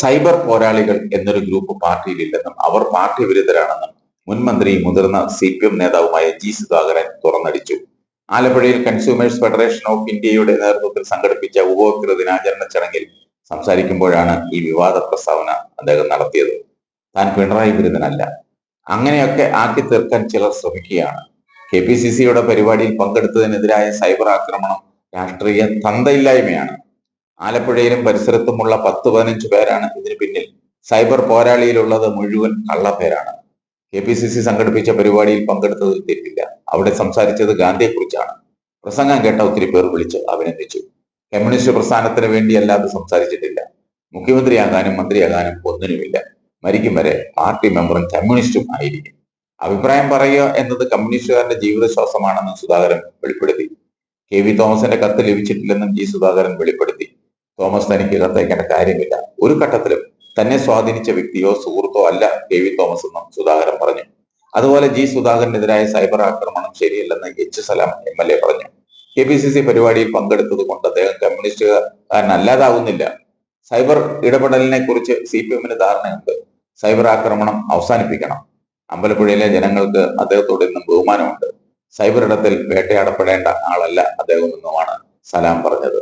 Cyber പോരാളികൾ എന്നൊരു group പാർട്ടിയിലില്ലെന്നും അവർ party വിരുദ്ധരാണെന്നും മുൻമന്ത്രി മുതിർന്ന സി പി എം നേതാവുമായ ജി സുധാകരൻ തുറന്നടിച്ചു. ആലപ്പുഴയിൽ കൺസ്യൂമേഴ്സ് ഫെഡറേഷൻ ഓഫ് ഇന്ത്യയുടെ നേതൃത്വത്തിൽ സംഘടിപ്പിച്ച ഉപഭോക്തൃ ദിനാചരണ ചടങ്ങിൽ സംസാരിക്കുമ്പോഴാണ് ഈ വിവാദ പ്രസ്താവന അദ്ദേഹം നടത്തിയത്. താൻ പിണറായി വിരുദ്ധനല്ല. അങ്ങനെയൊക്കെ ആക്കി തീർക്കാൻ ചിലർ ശ്രമിക്കുകയാണ്. കെ പി സി സിയുടെ പരിപാടിയിൽ പങ്കെടുത്തതിനെതിരായ സൈബർ ആക്രമണം രാഷ്ട്രീയ തന്തയില്ലായ്മയാണ്. ആലപ്പുഴയിലും പരിസരത്തുമുള്ള പത്ത് പതിനഞ്ച് പേരാണ് ഇതിന് പിന്നിൽ. സൈബർ പോരാളിയിലുള്ളത് മുഴുവൻ കള്ളപ്പേരാണ് കെ പി സി സി സംഘടിപ്പിച്ച പരിപാടിയിൽ പങ്കെടുത്തത് തെറ്റില്ല. അവിടെ സംസാരിച്ചത് ഗാന്ധിയെക്കുറിച്ചാണ്. പ്രസംഗം കേട്ട ഒത്തിരി പേർ വിളിച്ച് അഭിനന്ദിച്ചു. കമ്മ്യൂണിസ്റ്റ് പ്രസ്ഥാനത്തിന് വേണ്ടിയല്ലാതെ സംസാരിച്ചിട്ടില്ല. മുഖ്യമന്ത്രിയാകാനും മന്ത്രിയാകാനും ഒന്നിനുമില്ല. മരിക്കും വരെ പാർട്ടി മെമ്പറും കമ്മ്യൂണിസ്റ്റും ആയിരിക്കും. അഭിപ്രായം പറയുക എന്നത് കമ്മ്യൂണിസ്റ്റുകാരന്റെ ജീവിതശ്വാസമാണെന്ന് സുധാകരൻ വെളിപ്പെടുത്തി. കെ വി തോമസിന്റെ കത്ത് ലഭിച്ചിട്ടില്ലെന്നും ജി സുധാകരൻ വെളിപ്പെടുത്തി. തോമസ് തനിക്ക് കത്തയക്കേണ്ട കാര്യമില്ല. ഒരു ഘട്ടത്തിലും തന്നെ സ്വാധീനിച്ച വ്യക്തിയോ സുഹൃത്തോ അല്ല കെ വി തോമസ് എന്നും സുധാകരൻ പറഞ്ഞു. അതുപോലെ ജി സുധാകരനെതിരായ സൈബർ ആക്രമണം ശരിയല്ലെന്ന് H Salam M L A പറഞ്ഞു. കെ പി സി സി പരിപാടിയിൽ പങ്കെടുത്തത് കൊണ്ട് അദ്ദേഹം കമ്മ്യൂണിസ്റ്റുകാരനല്ലാതാവുന്നില്ല സൈബർ ഇടപെടലിനെ കുറിച്ച് സി പി എമ്മിന് ധാരണയുണ്ട്. സൈബർ ആക്രമണം അവസാനിപ്പിക്കണം. അമ്പലപ്പുഴയിലെ ജനങ്ങൾക്ക് അദ്ദേഹത്തോട് ഇന്നും ബഹുമാനമുണ്ട്. സൈബർ ഇടത്തിൽ വേട്ടയാടപ്പെടേണ്ട ആളല്ല അദ്ദേഹം എന്നുമാണ് സലാം പറഞ്ഞത്.